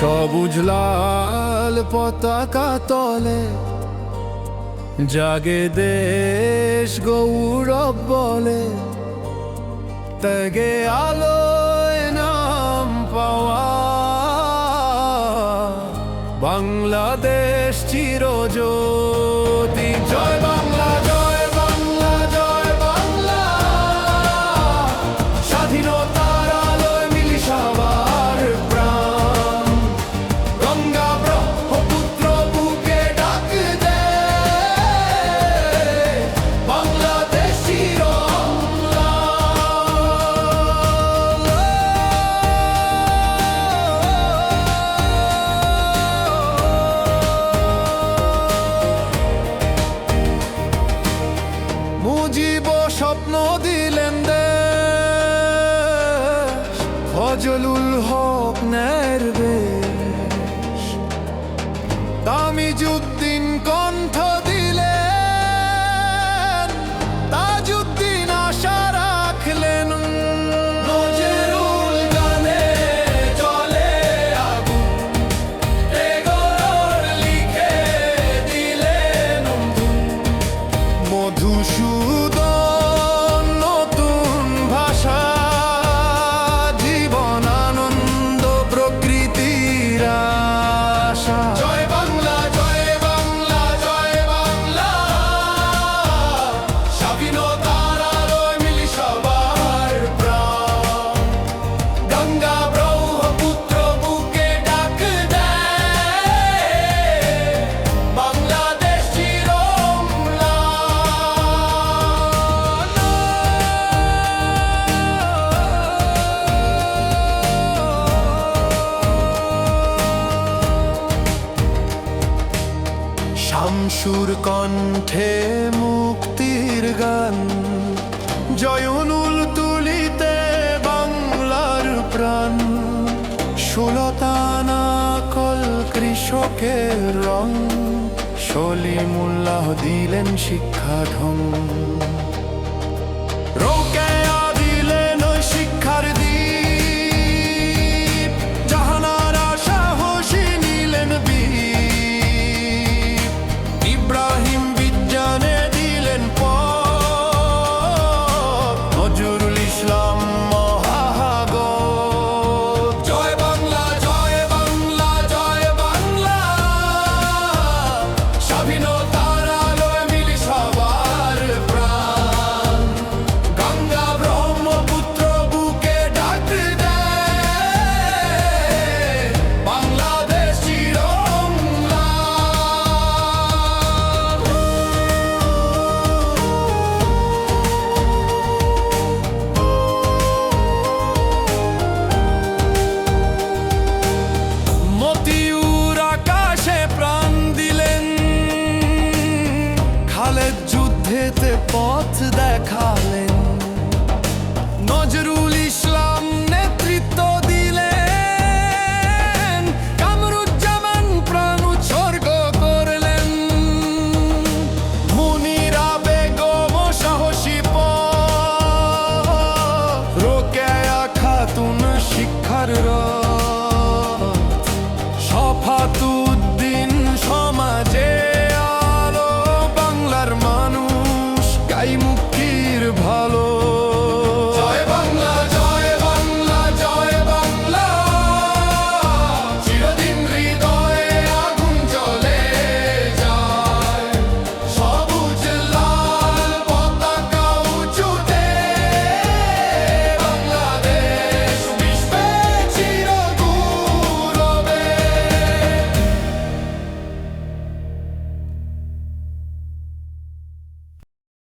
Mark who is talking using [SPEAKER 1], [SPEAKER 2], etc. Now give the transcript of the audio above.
[SPEAKER 1] সবুজ লাল পতাকা তলে, জাগে দেশ গৌরব বলে। ত্যাগে আলোয় নাম পাওয়া, বাংলাদেশ চিরজ্যোতি। জয় মুজিব স্বপ্ন দিলেন দেশ। ফজলুল হক ন্যায়ের শামসুর কণ্ঠে মুক্তির গান। জয়নুল তুলিতে বাংলার প্রাণ। সুলতানা কল কৃষকের রং। সলিমুল্লাহ দিলেন শিক্ষা ঢং রোকেয়া খালেদ যুদ্ধেতে পথ দেখালেন। নজরুল